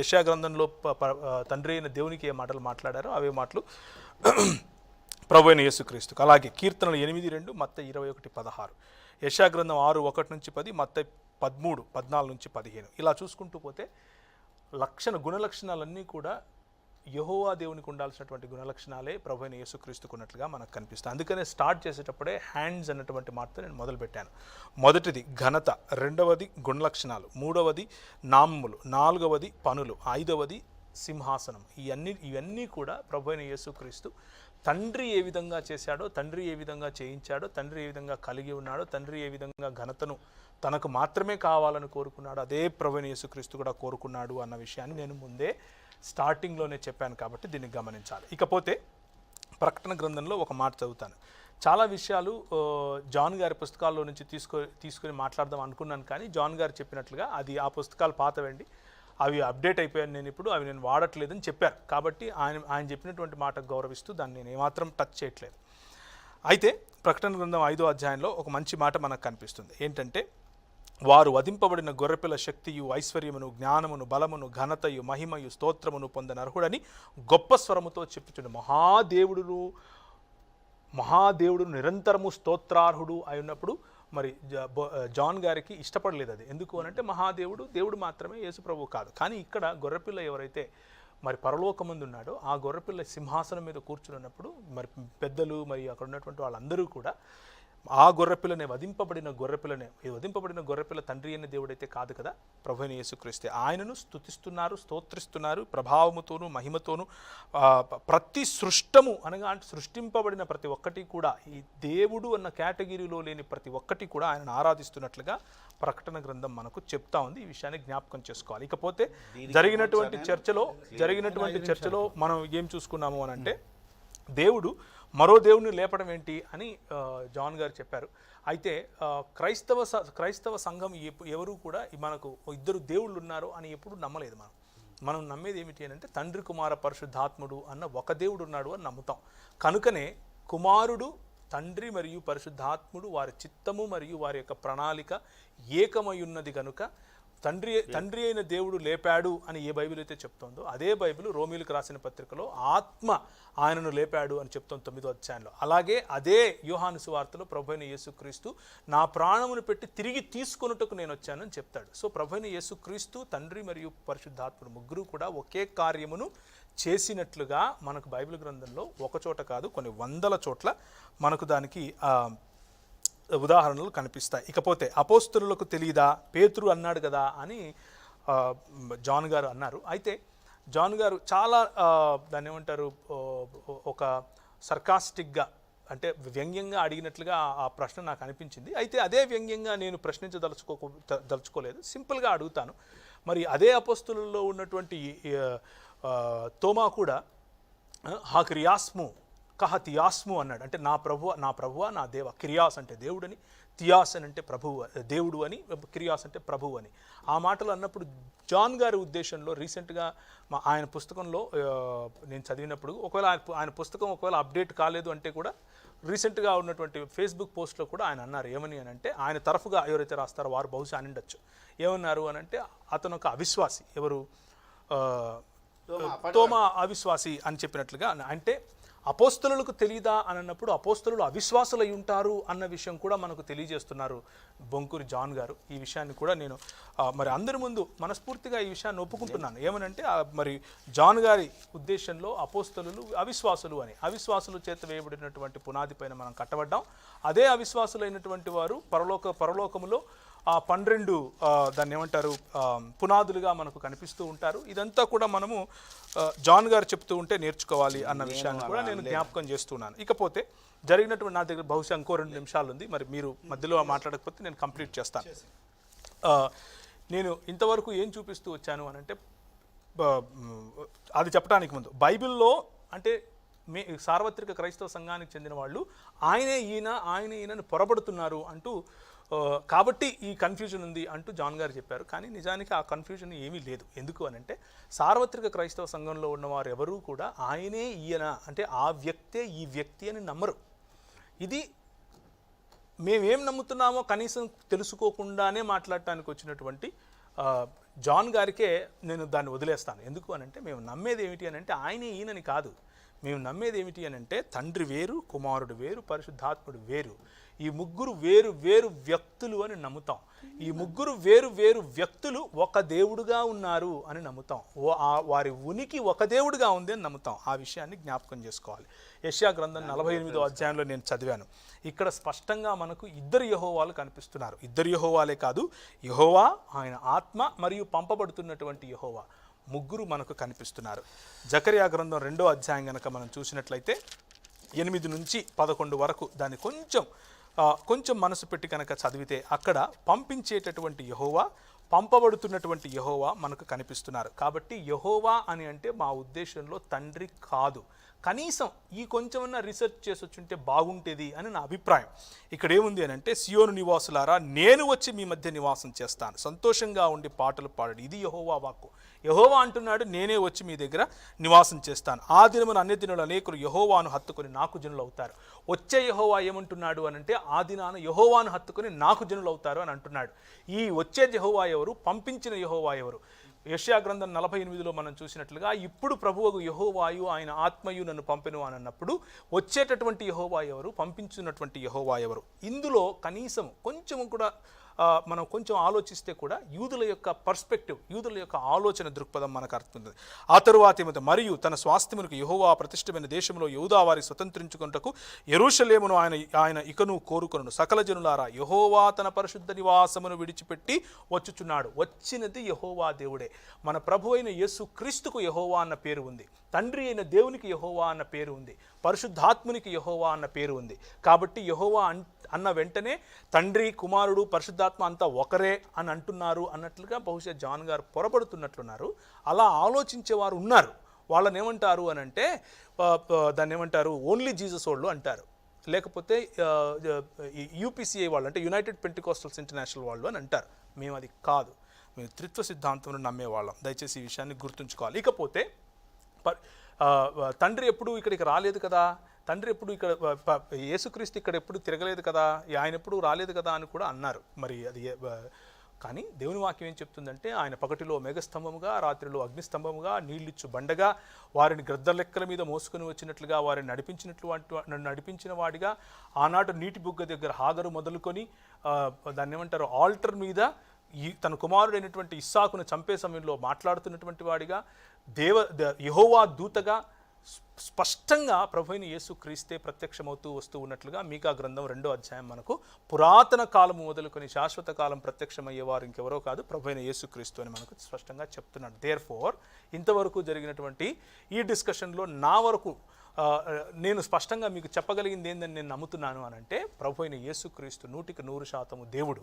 యశా గ్రంథంలో తండ్రి అయిన దేవునికి ఏ మాటలు మాట్లాడారో అవే మాటలు ప్రభు అయిన యేసుక్రీస్తుకు. అలాగే కీర్తనలు ఎనిమిది రెండు మత్త ఇరవై ఒకటి పదహారు. యశా గ్రంథం ఆరు ఒకటి నుంచి పది మత్త పదమూడు పద్నాలుగు నుంచి పదిహేను. ఇలా చూసుకుంటూ పోతే లక్షణ గుణలక్షణాలన్నీ కూడా యహోవా దేవునికి ఉండాల్సినటువంటి గుణలక్షణాలే ప్రభు అయిన యేసుక్రీస్తుకు ఉన్నట్లుగా మనకు కనిపిస్తుంది అందుకనే స్టార్ట్ చేసేటప్పుడే హ్యాండ్స్ అన్నటువంటి మాటతో నేను మొదలుపెట్టాను. మొదటిది ఘనత రెండవది గుణలక్షణాలు మూడవది నామములు నాలుగవది పనులు ఐదవది సింహాసనం. ఇవన్నీ ఇవన్నీ కూడా ప్రభు అయిన యేసుక్రీస్తు తండ్రి ఏ విధంగా చేశాడో తండ్రి ఏ విధంగా చేయించాడో తండ్రి ఏ విధంగా కలిగి ఉన్నాడో తండ్రి ఏ విధంగా ఘనతను తనకు మాత్రమే కావాలని కోరుకున్నాడు అదే ప్రభుని యేసుక్రీస్తు కూడా కోరుకున్నాడు అన్న విషయాన్ని నేను ముందే స్టార్టింగ్లోనే చెప్పాను కాబట్టి దీన్ని గమనించాలి. ఇకపోతే ప్రకటన గ్రంథంలో ఒక మాట చదువుతాను. చాలా విషయాలు జాన్ గారి పుస్తకాల్లో నుంచి తీసుకో తీసుకుని మాట్లాడదాం అనుకున్నాను కానీ జాన్ గారు చెప్పినట్లుగా అది ఆ పుస్తకాలు పాతవండి. అవి అప్డేట్ అయిపోయాను నేను ఇప్పుడు అవి నేను వాడట్లేదని చెప్పారు. కాబట్టి ఆయన ఆయన చెప్పినటువంటి మాటకు గౌరవిస్తూ దాన్ని నేను ఏమాత్రం టచ్ చేయట్లేదు. అయితే ప్రకటన గ్రంథం ఐదో అధ్యాయంలో ఒక మంచి మాట మనకు కనిపిస్తుంది. ఏంటంటే వారు వధింపబడిన గొర్రెపిల్ల శక్తియు ఐశ్వర్యమును జ్ఞానమును బలమును ఘనతయు మహిమయు స్తోత్రమును పొందిన అర్హుడని గొప్ప స్వరముతో చెప్పుచుండు మహాదేవుడును మహాదేవుడు నిరంతరము స్తోత్రార్హుడు అయి ఉన్నప్పుడు మరి బొ- జాన్ గారికి ఇష్టపడలేదు అది. ఎందుకు అనంటే మహాదేవుడు దేవుడు మాత్రమే యేసుప్రభు కాదు. కానీ ఇక్కడ గొర్రెపిల్ల ఎవరైతే మరి పరలోకముందు ఉన్నాడో ఆ గొర్రెపిల్ల సింహాసనం మీద కూర్చుని ఉన్నప్పుడు మరి పెద్దలు మరి అక్కడ ఉన్నటువంటి వాళ్ళందరూ కూడా ఆ గొర్రెపిల్లనే వధింపబడిన గొర్రెపిల్లనే ఈ వధింపబడిన గొర్రెపిల్ల తండ్రి అయిన దేవుడైతే కాదు కదా? ప్రభు అయిన యేసుక్రీస్తే. ఆయనను స్తుతిస్తున్నారు స్తోత్రిస్తున్నారు ప్రభావముతోను మహిమతోను ప్రతి సృష్టము అనగా అంటే సృష్టింపబడిన ప్రతి ఒక్కటి కూడా ఈ దేవుడు అన్న కేటగిరీలో లేని ప్రతి ఒక్కటి కూడా ఆయనను ఆరాధిస్తున్నట్లుగా ప్రకటన గ్రంథం మనకు చెప్తా ఉంది. ఈ విషయాన్ని జ్ఞాపకం చేసుకోవాలి. ఇకపోతే జరిగినటువంటి చర్చలో జరిగినటువంటి చర్చలో మనం ఏం చూసుకున్నాము అని అంటే దేవుడు మరో దేవుణ్ణి లేపడం ఏంటి అని జాన్ గారు చెప్పారు. అయితే క్రైస్తవ స- క్రైస్తవ సంఘం ఎవరు కూడా మనకు ఇద్దరు దేవుళ్ళు ఉన్నారు అని ఎప్పుడు నమ్మలేదు మనం. మనం నమ్మేది ఏమిటి అని అంటే తండ్రి కుమార పరిశుద్ధాత్ముడు అన్న ఒక దేవుడు ఉన్నాడు అని నమ్ముతాం. కనుకనే కుమారుడు తండ్రి మరియు పరిశుద్ధాత్ముడు వారి చిత్తము మరియు వారి యొక్క ప్రణాళిక ఏకమై ఉన్నది కనుక తండ్రి తండ్రి అయిన దేవుడు లేపాడు అని ఏ బైబిల్ అయితే చెప్తోందో అదే బైబిల్ రోమిలకు రాసిన పత్రికలో ఆత్మ ఆయనను లేపాడు అని చెప్తోంది తొమ్మిదో అధ్యాయంలో. అలాగే అదే యోహాను సువార్తలో ప్రభు అయిన యేసుక్రీస్తు నా ప్రాణమును పెట్టి తిరిగి తీసుకొనుటకు నేను వచ్చానని చెప్తాడు. సో ప్రభు అయిన యేసుక్రీస్తు తండ్రి మరియు పరిశుద్ధాత్ముడు ముగ్గురు కూడా ఒకే కార్యమును చేసినట్లుగా మనకు బైబిల్ గ్రంథంలో ఒక చోట కాదు కొన్ని వందల చోట్ల మనకు దానికి ఉదాహరణలు కనిపిస్తాయి. ఇకపోతే అపోస్తులకు తెలియదా పేతురు అన్నాడు కదా అని జాన్ గారు అన్నారు. అయితే జాన్ గారు చాలా దాన్ని ఏమంటారు ఒక సర్కాస్టిక్గా అంటే వ్యంగ్యంగా అడిగినట్లుగా ఆ- ప్రశ్న నాకు అనిపించింది. అయితే అదే వ్యంగ్యంగా నేను ప్రశ్నించదలుచుకో దలుచుకోలేదు. సింపుల్గా అడుగుతాను. మరి అదే అపోస్తులలో ఉన్నటువంటి తోమా కూడా హాక్రియాస్ము కహ తియాస్ము అన్నాడు. అంటే నా ప్రభు నా ప్రభువ నా దేవ. క్రియాస్ అంటే దేవుడని తియాస్ అని అంటే ప్రభువు దేవుడు అని క్రియాస్ అంటే ప్రభువు అని. ఆ మాటలు అన్నప్పుడు జాన్ గారి ఉద్దేశంలో రీసెంట్గా మా ఆయన పుస్తకంలో నేను చదివినప్పుడు ఒకవేళ ఆయన పుస్తకం ఒకవేళ అప్డేట్ కాలేదు అంటే కూడా రీసెంట్గా ఉన్నటువంటి ఫేస్బుక్ పోస్ట్లో కూడా ఆయన అన్నారు. ఏమని అని అంటే ఆయన తరఫుగా ఎవరైతే రాస్తారో వారు బహుశా అనిండొచ్చు ఏమన్నారు అని అంటే అతను ఒక అవిశ్వాసి ఎవరు? తోమా అవిశ్వాసి అని చెప్పినట్లుగా అంటే అపోస్తలులకు తెలియదా అని అన్నప్పుడు అపోస్తలు అవిశ్వాసులై ఉంటారు అన్న విషయం కూడా మనకు తెలియజేస్తున్నారు బొంకూరి జాన్ గారు. ఈ విషయాన్ని కూడా నేను మరి అందరి ముందు మనస్ఫూర్తిగా ఈ విషయాన్ని ఒప్పుకుంటున్నాను. ఏమనంటే మరి జాన్ గారి ఉద్దేశంలో అపోస్తలు అవిశ్వాసులు అని అవిశ్వాసులు చేత వేయబడినటువంటి పునాది పైన మనం కట్టబడ్డాం. అదే అవిశ్వాసులైనటువంటి వారు పరలోక పరలోకములో ఆ పన్నెండు దాన్ని ఏమంటారు పునాదులుగా మనకు కనిపిస్తూ ఉంటారు. ఇదంతా కూడా మనము జాన్ గారు చెప్తూ ఉంటే నేర్చుకోవాలి అన్న విషయాన్ని కూడా నేను జ్ఞాపకం చేస్తున్నాను. ఇకపోతే జరిగినటువంటి నా దగ్గర బహుశా ఇంకో రెండు నిమిషాలు ఉంది. మరి మీరు మధ్యలో మాట్లాడకపోతే నేను కంప్లీట్ చేస్తాను. నేను ఇంతవరకు ఏం చూపిస్తూ వచ్చాను అని అంటే అది చెప్పడానికి ముందు బైబిల్లో అంటే మే సార్వత్రిక క్రైస్తవ సంఘానికి చెందిన వాళ్ళు ఆయనే ఈయన ఆయన ఈయనని పొరబడుతున్నారు అంటూ కాబట్టి ఈ కన్ఫ్యూజన్ ఉంది అంటూ జాన్ గారు చెప్పారు. కానీ నిజానికి ఆ కన్ఫ్యూజన్ ఏమీ లేదు. ఎందుకు అని అంటే సార్వత్రిక క్రైస్తవ సంఘంలో ఉన్నవారు ఎవరూ కూడా ఆయనే ఈయన అంటే ఆ వ్యక్తే ఈ వ్యక్తి అని నమ్మరు. ఇది మేమేం నమ్ముతున్నామో కనీసం తెలుసుకోకుండానే మాట్లాడటానికి వచ్చినటువంటి జాన్ గారికే నేను దాన్ని వదిలేస్తాను. ఎందుకు అని అంటే మేము నమ్మేది ఏమిటి అని అంటే ఆయనే ఈయనని కాదు. మేము నమ్మేది ఏమిటి అని అంటే తండ్రి వేరు కుమారుడు వేరు పరిశుద్ధాత్ముడు వేరు. ఈ ముగ్గురు వేరు వేరు వ్యక్తులు అని నమ్ముతాం. ఈ ముగ్గురు వేరు వేరు వ్యక్తులు ఒక దేవుడుగా ఉన్నారు అని నమ్ముతాం. ఓ ఆ వారి ఉనికి ఒక దేవుడుగా ఉంది అని నమ్ముతాం. ఆ విషయాన్ని జ్ఞాపకం చేసుకోవాలి. యష్యా గ్రంథం నలభై ఎనిమిదో అధ్యాయంలో నేను చదివాను. ఇక్కడ స్పష్టంగా మనకు ఇద్దరు యహోవాలు కనిపిస్తున్నారు. ఇద్దరు యహోవాలే కాదు యహోవా ఆయన ఆత్మ మరియు పంపబడుతున్నటువంటి యహోవా ముగ్గురు మనకు కనిపిస్తున్నారు. జకరియా గ్రంథం రెండో అధ్యాయం గనక మనం చూసినట్లయితే ఎనిమిది నుంచి పదకొండు వరకు దాన్ని కొంచెం కొంచెం మనసు పెట్టి కనుక చదివితే అక్కడ పంపించేటటువంటి యహోవా పంపబడుతున్నటువంటి యహోవా మనకు కనిపిస్తున్నారు. కాబట్టి యహోవా అని అంటే మా ఉద్దేశంలో తండ్రి కాదు. కనీసం ఈ కొంచెమన్నా రీసెర్చ్ చేసి వచ్చుంటే బాగుంటేది అని నా అభిప్రాయం. ఇక్కడ ఏముంది అని అంటే సియోను నివాసులారా నేను వచ్చి మీ మధ్య నివాసం చేస్తాను. సంతోషంగా ఉండి పాటలు పాడండి. ఇది యహోవా వాక్కు. యహోవా అంటున్నాడు నేనే వచ్చి మీ దగ్గర నివాసం చేస్తాను. ఆ దినమున అన్ని దినులు అనేకులు యహోవాను హత్తుకొని నాకు జనులు అవుతారు. వచ్చే యహోవా ఏమంటున్నాడు అని అంటే ఆ దినాన యహోవాను హత్తుకొని నాకు జనులు అవుతారు అని అంటున్నాడు. ఈ వచ్చే యహోవా ఎవరు? పంపించిన యహోవా ఎవరు? యష్యా గ్రంథం నలభై ఎనిమిదిలో మనం చూసినట్లుగా ఇప్పుడు ప్రభువుకు యహోవాయు ఆయన ఆత్మయు నన్ను పంపెను అని అన్నప్పుడు వచ్చేటటువంటి యహోవా ఎవరు పంపించినటువంటి యహోవా ఎవరు ఇందులో కనీసం కొంచెం కూడా మనం కొంచెం ఆలోచిస్తే కూడా యూదుల యొక్క పర్స్పెక్టివ్ యూదుల యొక్క ఆలోచన దృక్పథం మనకు అర్థమవుతుంది. ఆ తరువాత ఏమైతే మరియు తన స్వాస్థ్యమునకు యహోవా ప్రతిష్టమైన దేశంలో యూదా వారి స్వతంత్రించుకుంటకు ఎరుషలేమును ఆయన ఆయన ఇకను కోరుకొను సకల జనులారా యహోవా తన పరిశుద్ధ నివాసమును విడిచిపెట్టి వచ్చుచున్నాడు. వచ్చినది యహోవా దేవుడే. మన ప్రభు అయిన యేసు క్రీస్తుకు యహోవా అన్న పేరు ఉంది. తండ్రి అయిన దేవునికి యహోవా అన్న పేరు ఉంది. పరిశుద్ధాత్మునికి యహోవా అన్న పేరు ఉంది. కాబట్టి యహోవా అంటే అన్న వెంటనే తండ్రి కుమారుడు పరిశుద్ధాత్మ అంతా ఒకరే అని అంటున్నారు అన్నట్లుగా బహుశా జాన్ గారు పొరపడుతున్నట్లున్నారు. అలా ఆలోచించేవారు ఉన్నారు. వాళ్ళని ఏమంటారు అని అంటే దాన్ని ఏమంటారు ఓన్లీ జీసస్ వాళ్ళు అంటారు. లేకపోతే యూపీసీఐ వాళ్ళు అంటే యునైటెడ్ పెంటికోస్టల్స్ ఇంటర్నేషనల్ వాళ్ళు అని అంటారు. మేము అది కాదు. మేము త్రిత్వ సిద్ధాంతం నమ్మేవాళ్ళం. దయచేసి ఈ విషయాన్ని గుర్తుంచుకోవాలి. ఇకపోతే తండ్రి ఎప్పుడు ఇక్కడికి రాలేదు కదా? తండ్రి ఎప్పుడు ఇక్కడ యేసుక్రీస్తు ఇక్కడ ఎప్పుడు తిరగలేదు కదా ఆయన ఎప్పుడు రాలేదు కదా అని కూడా అన్నారు. మరి అది కానీ దేవుని వాక్యం ఏం చెప్తుందంటే ఆయన పగటిలో మేఘస్తంభముగా రాత్రిలో అగ్నిస్తంభముగా నీళ్ళిచ్చు బండగా వారిని గ్రద్ద లెక్కల మీద మోసుకుని వచ్చినట్లుగా వారిని నడిపించినట్లు వంటి- నడిపించిన వాడిగా ఆనాడు నీటి బుగ్గ దగ్గర హాగరు మొదలుకొని దాన్ని ఏమంటారు ఆల్టర్ మీద ఈ తన కుమారుడైనటువంటి ఇస్సాకును చంపే సమయంలో మాట్లాడుతున్నటువంటి వాడిగా దేవ ద- దూతగా స్పష్టంగా ప్రభుని యేసు క్రీస్తే ప్రత్యక్షమవుతూ వస్తూ ఉన్నట్లుగా మీకా గ్రంథం రెండో అధ్యాయం మనకు పురాతన కాలం మొదలుకొని శాశ్వత కాలం ప్రత్యక్షమయ్యేవారు ఇంకెవరో కాదు ప్రభుైన యేసు క్రీస్తు అని మనకు స్పష్టంగా చెప్తున్నాడు. దేర్ ఫోర్ ఇంతవరకు జరిగినటువంటి ఈ డిస్కషన్లో నా వరకు నేను స్పష్టంగా మీకు చెప్పగలిగింది ఏందని నేను నమ్ముతున్నాను అని అంటే ప్రభు అయిన యేసుక్రీస్తు నూటికి నూరు శాతము దేవుడు.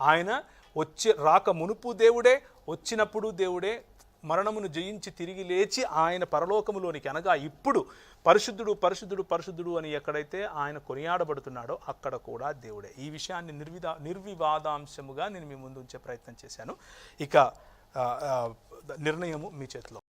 ఆయన వచ్చి రాక మునుపు దేవుడే వచ్చినప్పుడు దేవుడే మరణమును జయించి తిరిగి లేచి ఆయన పరలోకములోనికి అనగా ఇప్పుడు పరిశుద్ధుడు పరిశుద్ధుడు పరిశుద్ధుడు అని ఎక్కడైతే ఆయన కొనియాడబడుతున్నాడో అక్కడ కూడా దేవుడే. ఈ విషయాన్ని నిర్విదా నిర్వివాదాంశముగా నేను మీ ముందు ఉంచే ప్రయత్నం చేశాను. ఇక నిర్ణయము మీ చేతిలో.